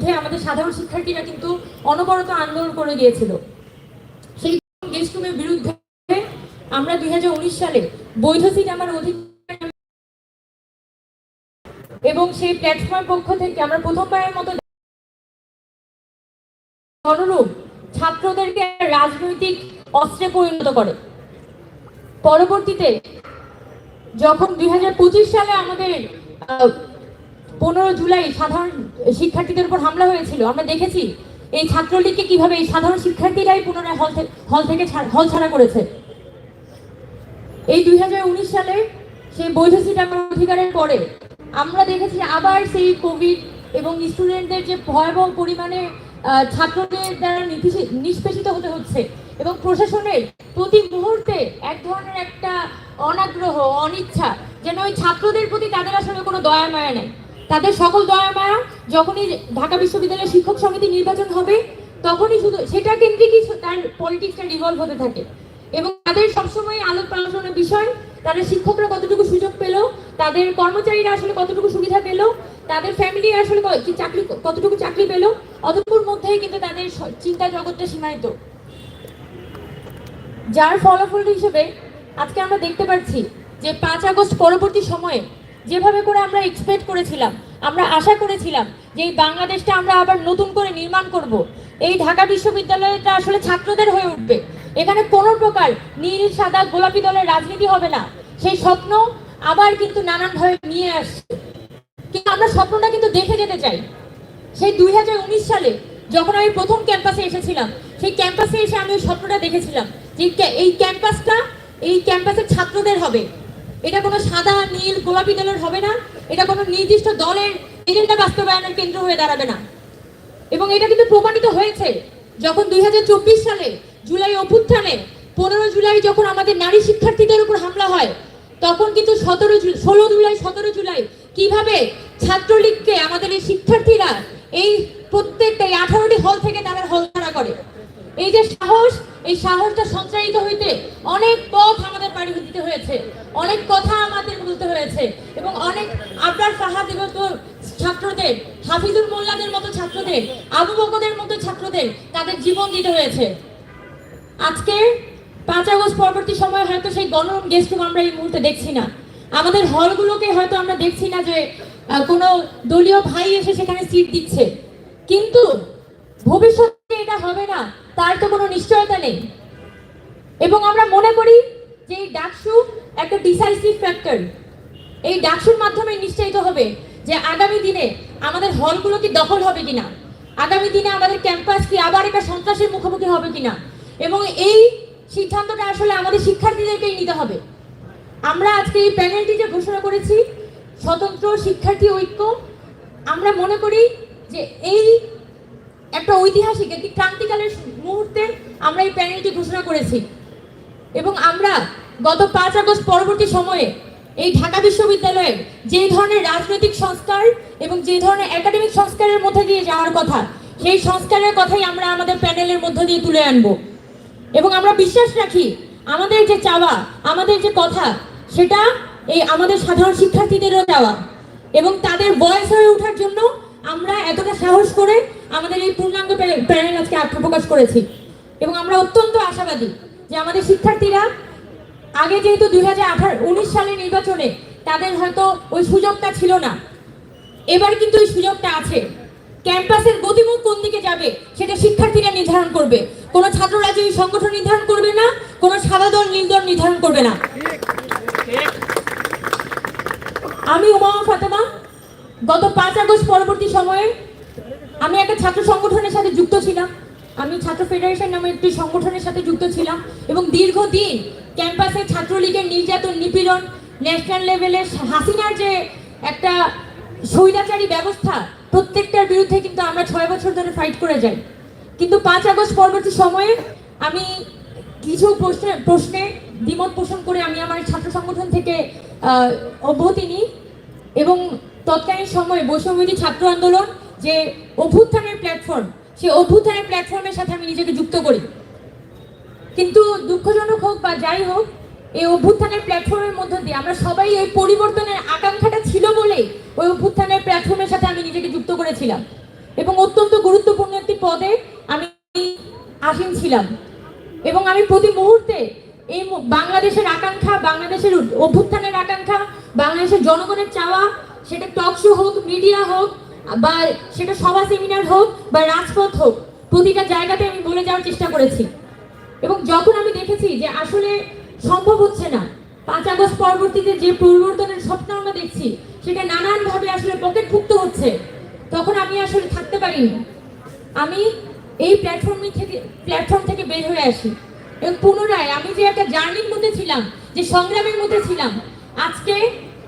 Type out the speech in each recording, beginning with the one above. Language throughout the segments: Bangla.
বিরুদ্ধে আমাদের সাধারণ শিক্ষার্থীরা কিন্তু অনবরত আন্দোলন করে গিয়েছিল। সেই গেস্ট রুমের বিরুদ্ধে আমরা দুই হাজার উনিশ সালে বৈধ সিট আমার অধিকার এবং সেই প্ল্যাটফর্মের পক্ষ থেকে আমরা প্রথমবারের মতো অনুরূপ ছাত্রদেরকে রাজনৈতিক অস্ত্রে পরিণত করে। পরবর্তীতে যখন দুই হাজার পঁচিশ সালে আমাদের পনেরো জুলাই সাধারণ শিক্ষার্থীদের উপর হামলা হয়েছিল, আমরা দেখেছি। এই ছাত্রলীগকে কীভাবে এই সাধারণ শিক্ষার্থীরাই পুনরায় হল হল থেকে হল ছাড়া করেছে? এই দুই হাজার উনিশ সালে সেই বৈধ সিট আমার অধিকারের পরে আমরা দেখেছি আবার সেই কোভিড এবং স্টুডেন্টদের যে ভয়াবহ পরিমাণে ছাত্রদের দ্বারা নিষ্পেষিত হতে হচ্ছে এবং প্রশাসনের প্রতি মুহূর্তে এক ধরনের একটা অনাগ্রহ, অনিচ্ছা, যেন ওই ছাত্রদের প্রতি তাদের আসলে কোনো দয়া মায়া নেই। তাদের সকল দয়া মায়া যখনই ঢাকা বিশ্ববিদ্যালয়ের শিক্ষক সমিতি নির্বাচন হবে, তখনই শুধু সেটা কেন্দ্রিকই তার পলিটিক্সটা রিভলভ হতে থাকে। এবং তাদের সবসময় আলোক আলোচনার বিষয়, তাদের শিক্ষকরা কতটুকু সুযোগ পেল, তাদের কর্মচারীরা আসলে কতটুকু সুবিধা পেল, তাদের ফ্যামিলি আসলে চাকরি, কতটুকু চাকরি পেল অতটুকুর মধ্যেই কিন্তু তাদের চিন্তা জগৎটা সীমায়িত। যার ফলাফল হিসেবে আজকে আমরা দেখতে পাচ্ছি যে পাঁচ আগস্ট পরবর্তী সময়ে যেভাবে করে আমরা এক্সপেক্ট করেছিলাম, আমরা আশা করেছিলাম যে এই বাংলাদেশটা আমরা আবার নতুন করে নির্মাণ করব। এই ঢাকা বিশ্ববিদ্যালয়টা আসলে ছাত্রদের হয়ে উঠবে। এখানে কোনো প্রকার নীল, সাদা, গোলাপি দলের রাজনীতি হবে না। সেই স্বপ্ন আবার কিন্তু নানানভাবে নিয়ে আসছে। কিন্তু আমরা স্বপ্নটা কিন্তু দেখে যেতে চাই। সেই দুই হাজার উনিশ সালে যখন আমি প্রথম ক্যাম্পাসে এসেছিলাম, সেই ক্যাম্পাসে এসে আমি ওই স্বপ্নটা দেখেছিলাম যে এই ক্যাম্পাসটা এই ক্যাম্পাসের ছাত্রদের হবে। এটা কোনো সাদা, নীল, গোলাপি দলের হবে না। এটা কোনো নির্দিষ্ট দলের এজেন্ডা বাস্তবায়নের কেন্দ্র হয়ে দাঁড়াবে না। এবং এটা কিন্তু প্রমাণিত হয়েছে। যখন দুই হাজার চব্বিশ সালে জুলাই অভ্যুত্থানে পনেরো জুলাই যখন আমাদের নারী শিক্ষার্থীদের উপর হামলা হয়, তখন কিন্তু সতেরো ষোলো জুলাই, সতেরো জুলাই কীভাবে ছাত্রলীগকে আমাদের এই শিক্ষার্থীরা এই প্রত্যেকটা, এই আঠারোটি হল থেকে তারা হল করে। এই যে সাহস, এই সাহসটা সঞ্চারিত হইতে অনেক পথ আমাদের পাড়ি দিতে হয়েছে। অনেক কথা আমাদের বলতে হয়েছে এবং অনেক আবরার ফাহাদের মতো ছাত্রদের হাফিজুল মোল্লাদের মতো ছাত্রদের, আবু বকরের মতো ছাত্রদের তাদের জীবন দিতে হয়েছে। আজকে পাঁচ আগস্ট পরবর্তী সময় হয়তো সেই গণরম গেস্ট রুম আমরা এই মুহূর্তে দেখছি না। আমাদের হলগুলোকে হয়তো আমরা দেখছি না যে কোনো দলীয় ভাই এসে সেখানে সিট দিচ্ছে। কিন্তু ভবিষ্যতে এটা হবে না, তার তো কোনো নিশ্চয়তা নেই। এবং আমরা মনে করি যে এই ডাকসু একটা ডিসাইসিভ ফ্যাক্টর এই ডাকসুর মাধ্যমে নিশ্চিত হবে যে আগামী দিনে আমাদের হলগুলো কি দখল হবে কিনা, আগামী দিনে আমাদের ক্যাম্পাস কি আবার একটা সন্ত্রাসের মুখোমুখি হবে কিনা, এবং এই সিদ্ধান্তটা আসলে আমাদের শিক্ষার্থীদেরকেই নিতে হবে। আমরা আজকে এই প্যানেলটি যে ঘোষণা করেছি, স্বতন্ত্র শিক্ষার্থী ঐক্য, আমরা মনে করি যে এই একটা ঐতিহাসিক, একটি ক্রান্তিকালের মুহূর্তে আমরা এই প্যানেলটি ঘোষণা করেছি। এবং আমরা গত পাঁচ আগস্ট পরবর্তী সময়ে এই ঢাকা বিশ্ববিদ্যালয়ের যে ধরনের রাজনৈতিক সংস্কার এবং যে ধরনের একাডেমিক সংস্কারের মধ্যে দিয়ে যাওয়ার কথা, সেই সংস্কারের কথাই আমরা আমাদের প্যানেলের মধ্য দিয়ে তুলে আনব। এবং আমরা বিশ্বাস রাখি, আমাদের যে চাওয়া, আমাদের যে কথা, সেটা এই আমাদের সাধারণ শিক্ষার্থীদেরও চাওয়া এবং তাদের বয়স হয়ে ওঠার জন্য আমরা এতটা সাহস করে আমাদের এই পূর্ণাঙ্গ প্যানেল আজকে আত্মপ্রকাশ করেছি। এবং আমরা অত্যন্ত আশাবাদী যে আমাদের শিক্ষার্থীরা আগে যেহেতু দুই হাজার আঠারো, উনিশ সালের নির্বাচনে তাদের হয়তো ওই সুযোগটা ছিল না। এবার কিন্তু ওই সুযোগটা আছে। ক্যাম্পাসের গতিমুখ কোন দিকে যাবে সেটা শিক্ষার্থীরা নির্ধারণ করবে। কোনো ছাত্র রাজনৈতিক সংগঠন নির্ধারণ করবে না, কোনো সাদা দল, নীল দল নির্ধারণ করবে না। আমি উমা ফাতেমা, গত পাঁচ আগস্ট পরবর্তী সময়ে আমি একটা ছাত্র সংগঠনের সাথে যুক্ত ছিলাম। আমি ছাত্র ফেডারেশন নামে একটি সংগঠনের সাথে যুক্ত ছিলাম এবং দীর্ঘদিন ক্যাম্পাসে ছাত্রলীগের নির্যাতন, নিপীড়ন ন্যাশনাল লেভেলে হাসিনার যে একটা স্বৈরাচারী ব্যবস্থা, প্রত্যেকটার বিরুদ্ধে কিন্তু আমরা ছয় বছর ধরে ফাইট করে যাই। কিন্তু পাঁচ আগস্ট পরবর্তী সময়ে আমি কিছু প্রশ্নে প্রশ্নে দ্বিমত পোষণ করে আমি আমার ছাত্র সংগঠন থেকে অব্যাহতি নিই এবং তৎকালীন সময়ে বৈষম্যবিধি ছাত্র আন্দোলন যে অভ্যুত্থানের প্ল্যাটফর্ম সেই অভ্যুত্থানের প্ল্যাটফর্মের সাথে আমি নিজেকে যুক্ত করি। কিন্তু দুঃখজনক হোক বা যাই হোক, এই অভ্যুত্থানের প্ল্যাটফর্মের মধ্য দিয়ে আমরা সবাই এই পরিবর্তনের আকাঙ্ক্ষাটা ছিল বলেই ওই অভ্যুত্থানের প্ল্যাটফর্মের সাথে আমি নিজেকে যুক্ত করেছিলাম। এবং অত্যন্ত গুরুত্বপূর্ণ একটি পদে আমি আসীন ছিলাম। এবং আমি প্রতি মুহূর্তে এই বাংলাদেশের আকাঙ্ক্ষা, বাংলাদেশের অভ্যুত্থানের আকাঙ্ক্ষা, বাংলাদেশের জনগণের চাওয়া, সেটা টক শো হোক মিডিয়া হোক বা সেটা সভা সেমিনার হোক বা রাজপথ হোক, প্রতিটা জায়গাতে আমি বলে যাওয়ার চেষ্টা করেছি। এবং যখন আমি দেখেছি যে আসলে সম্ভব হচ্ছে না, পাঁচ আগস্ট পরবর্তীতে যে পরিবর্তনের স্বপ্ন আমরা দেখছি, সেটা নানানভাবে আসলে পকেটভুক্ত হচ্ছে, তখন আমি আসলে থাকতে পারিনি। আমি এই প্ল্যাটফর্ম থেকে প্ল্যাটফর্ম থেকে বের হয়ে আসি। এবং পুনরায় আমি যে একটা জার্নির মধ্যে ছিলাম, যে সংগ্রামের মধ্যে ছিলাম, আজকে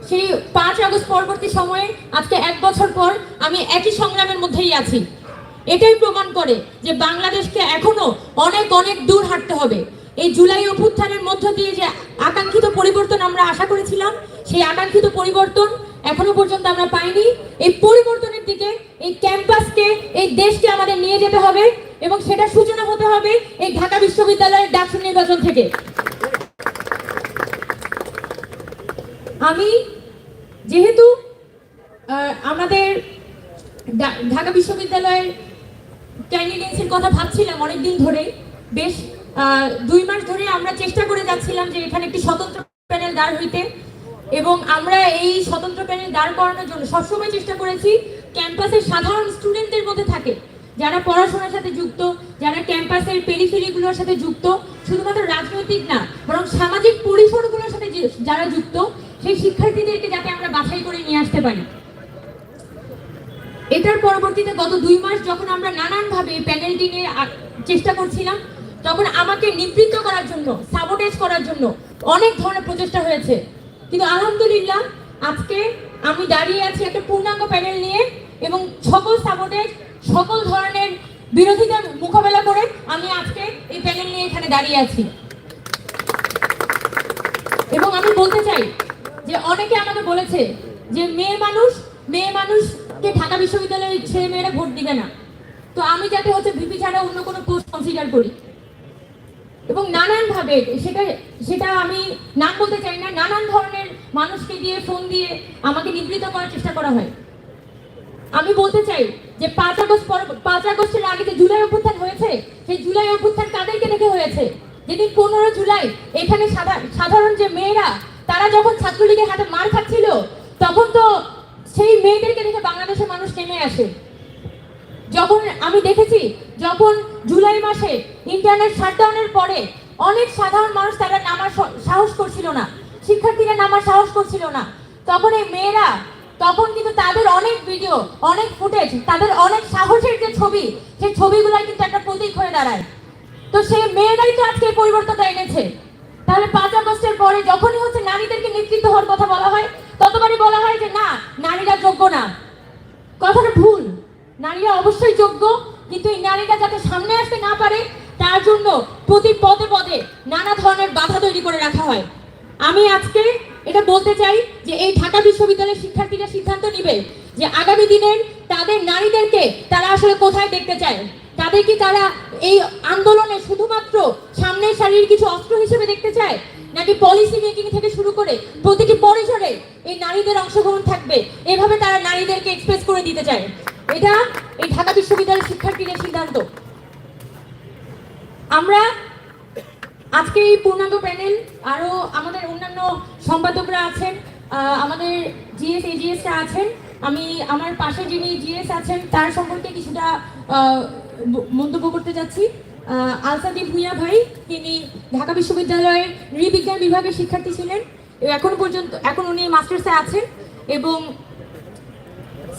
সেই পাঁচ আগস্ট পরবর্তী সময়ে, আজকে এক বছর পর আমি একই সংগ্রামের মধ্যেই আছি। এটাই প্রমাণ করে যে বাংলাদেশকে এখনও অনেক অনেক দূর হাঁটতে হবে। এই জুলাই অভ্যুত্থানের মধ্য দিয়ে যে আকাঙ্ক্ষিত পরিবর্তন আমরা আশা করেছিলাম, সেই আকাঙ্ক্ষিত পরিবর্তন এখনও পর্যন্ত আমরা পাইনি। এই পরিবর্তনের দিকে এই ক্যাম্পাসকে, এই দেশকে আমাদের নিয়ে যেতে হবে এবং সেটা সূচনা হতে হবে এই ঢাকা বিশ্ববিদ্যালয়ের ডাকসু নির্বাচন থেকে। আমি যেহেতু আহ, আমাদের ঢা- ঢাকা বিশ্ববিদ্যালয়ের ক্যান্ডিডেটসের কথা ভাবছিলাম অনেকদিন ধরেই বেশ দুই মাস ধরে আমরা চেষ্টা করে যাচ্ছিলাম যে এখানে একটি স্বতন্ত্র প্যানেল দাঁড় হইতে এবং আমরা এই স্বতন্ত্র প্যানেল দাঁড় করানোর জন্য সবসময় চেষ্টা করেছি ক্যাম্পাসের সাধারণ স্টুডেন্টদের মধ্যে থাকে, যারা পড়াশোনার সাথে যুক্ত, যারা ক্যাম্পাসের পেরিফেরিগুলোর সাথে যুক্ত, শুধুমাত্র রাজনৈতিক না, বরং সামাজিক পরিসরগুলোর সাথে যারা যুক্ত, সেই শিক্ষার্থীদেরকে যাতে আমরা বাছাই করে নিয়ে আসতে পারি। এটার পরবর্তীতে গত দুই মাস যখন আমরা নানানভাবে প্যানেলটি নিয়ে চেষ্টা করছিলাম, তখন আমাকে নিবৃত্ত করার জন্য সাবোটেজ করার জন্য অনেক ধরনের প্রচেষ্টা হয়েছে। কিন্তু আলহামদুলিল্লাহ, আজকে আমি দাঁড়িয়ে আছি একটা পূর্ণাঙ্গ প্যানেল নিয়ে এবং সকল সাবোটেজ সকল ধরনের বিরোধিতার মোকাবেলা করে আমি আজকে এই প্যানেল নিয়ে এখানে দাঁড়িয়ে আছি। এবং আমি বলতে চাই যে অনেকে আমাকে বলেছে যে মেয়ে মানুষ, মেয়ে মানুষকে ঢাকা বিশ্ববিদ্যালয়ের ছেলে মেয়েরা ভোট দিবে না। তো আমি যাতে হচ্ছে ভিপি ছাড়া অন্য কোনো কোর্স কনসিডার করি। এবং নানান ভাবে সেটা সেটা আমি নাম বলতে চাই না, নানান ধরনের মানুষকে দিয়ে ফোন দিয়ে আমাকে নিবৃত করার চেষ্টা করা হয়। আমি বলতে চাই যে পাঁচ আগস্ট পর পাঁচ আগস্টের আগে যে জুলাই অভ্যুত্থান হয়েছে, সেই জুলাই অভ্যুত্থান কাদেরকে দেখে হয়েছে? যেদিন পনেরো জুলাই এখানে সাধা- সাধারণ যে মেয়েরা, তারা যখন ছাত্রলীগের হাতে মার খাচ্ছিল, তখন তো সেই মেয়েদেরকে দেখে বাংলাদেশের মানুষ নেমে আসে। যখন আমি দেখেছি, যখন জুলাই মাসে ইন্টারনেট শাটডাউনের পরে অনেক সাধারণ মানুষ তারা নামার সাহস করছিল না। শিক্ষার্থীরা নামার সাহস করছিল না। তখন এই মেয়েরা, তখন কিন্তু তাদের অনেক ভিডিও অনেক ফুটেজ তাদের অনেক সাহসের যে ছবি, সেই ছবিগুলো কিন্তু একটা প্রতীক হয়ে দাঁড়ায়। তো সেই মেয়েরাই তো আজকে পরিবর্তনটা এনেছে। তাহলে পাঁচ আগস্টের পরে যখনই হচ্ছে নারীদেরকে নেতৃত্ব হওয়ার কথা বলা হয় ততবারই বলা হয় যে না, নারীরা যোগ্য না। কথাটা ভুল। নারীরা অবশ্যই যোগ্য, কিন্তু এই নারীরা যাতে সামনে আসতে না পারে, তার জন্য প্রতি পদে পদে নানা ধরনের বাধা তৈরি করে রাখা হয়। আমি আজকে এটা বলতে চাই যে এই ঢাকা বিশ্ববিদ্যালয়ের শিক্ষার্থীরা সিদ্ধান্ত নিবে যে আগামী দিনের তাদের নারীদেরকে তারা আসলে কোথায় দেখতে চায়। তাদের কি তারা এই আন্দোলনে শুধুমাত্র সামনের সারির কিছু অস্ত্র হিসেবে দেখতে চায়? নাকি পলিসি মেকিং থেকে শুরু করে প্রতিটি পরিসরে এই নারীদের অংশগ্রহণ থাকবে? এভাবে তারা নারীদেরকে এক্সপ্রেস করে দিতে চায়। এটা এই ঢাকা বিশ্ববিদ্যালয়ের শিক্ষার্থীদের সিদ্ধান্ত। আমরা আজকে এই পূর্ণাঙ্গ প্যানেল, আরও আমাদের অন্যান্য সম্পাদকরা আছেন আমাদের জিএস এজিএসটা আছেন, আমি আমার পাশে যিনি জিএস আছেন, তার সম্পর্কে কিছুটা মন্তব্য করতে যাচ্ছি। আলসাদি ভুইয়া ভাই, তিনি ঢাকা বিশ্ববিদ্যালয়ের নৃবিজ্ঞান বিভাগের শিক্ষার্থী ছিলেন। এখন পর্যন্ত, এখন উনি মাস্টার্সে আছেন এবং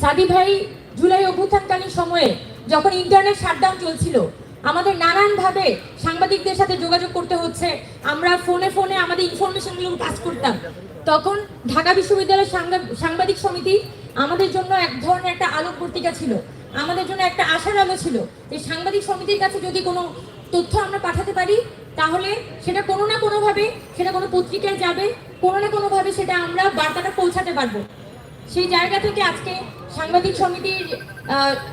সাদি ভাই জুলাই অভ্যুত্থানকালীন সময়ে যখন ইন্টারনেট শাটডাউন চলছিল, আমাদের নানানভাবে সাংবাদিকদের সাথে যোগাযোগ করতে হচ্ছে। আমরা ফোনে ফোনে আমাদের ইনফরমেশনগুলো পাস করতাম। তখন ঢাকা বিশ্ববিদ্যালয়ের সাংবা- সাংবাদিক সমিতি আমাদের জন্য এক ধরনের একটা আলোক পত্রিকা ছিল। আমাদের জন্য একটা আশার আলো ছিল যে সাংবাদিক সমিতির কাছে যদি কোনো তথ্য আমরা পাঠাতে পারি, তাহলে সেটা কোনো না কোনোভাবে সেটা কোনো পত্রিকায় যাবে, কোনো না কোনোভাবে সেটা আমরা বার্তাটা পৌঁছাতে পারব। সেই জায়গা থেকে আজকে সাংবাদিক সমিতির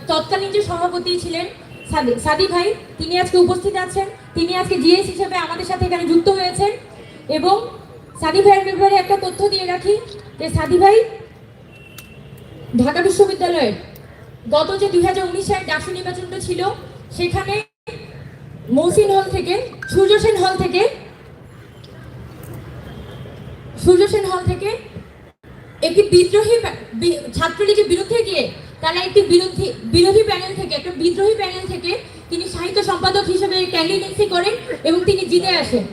তৎকালীন যে সভাপতি ছিলেন সাদি- ভাই, তিনি আজকে উপস্থিত আছেন, তিনি আজকে জিএস হিসেবে আমাদের সাথে এখানে যুক্ত হয়েছেন এবং সাদি ভাইয়ের ব্যাপারে একটা তথ্য দিয়ে রাখি যে সাদি ভাই ঢাকা বিশ্ববিদ্যালয়ের গত যে দুই হাজার সালের ডাকসু নির্বাচনটা ছিল, সেখানে মৌসিন হল থেকে, সূর্য সেন হল থেকে, সূর্য সেন হল থেকে একটি বিদ্রোহী ছাত্রলীগের বিরুদ্ধে গিয়ে তারা একটি বিরোধী বিরোধী প্যানেল থেকে, একটা বিদ্রোহী প্যানেল থেকে তিনি সাহিত্য সম্পাদক হিসেবে ক্যান্ডিডেন্সি করেন এবং তিনি জিতে আসেন।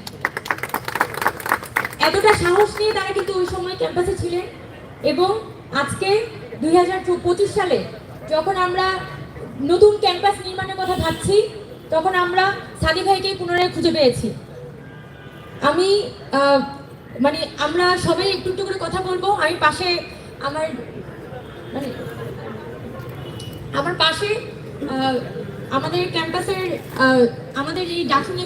এতটা সাহস নিয়ে তারা কিন্তু ওই সময় ক্যাম্পাসে ছিলেন এবং আজকে দুই হাজার পঁচিশ সালে যখন আমরা নতুন ক্যাম্পাস নির্মাণের কথা ভাবছি, তখন আমরা সাদি ভাইকে পুনরায় খুঁজে পেয়েছি। আমি মানে আমরা সবাই একটু একটু করে কথা বলব। আমি পাশে আমার মানে আমার পাশে আমাদের ক্যাম্পাসের আমাদের এই ডাকুনি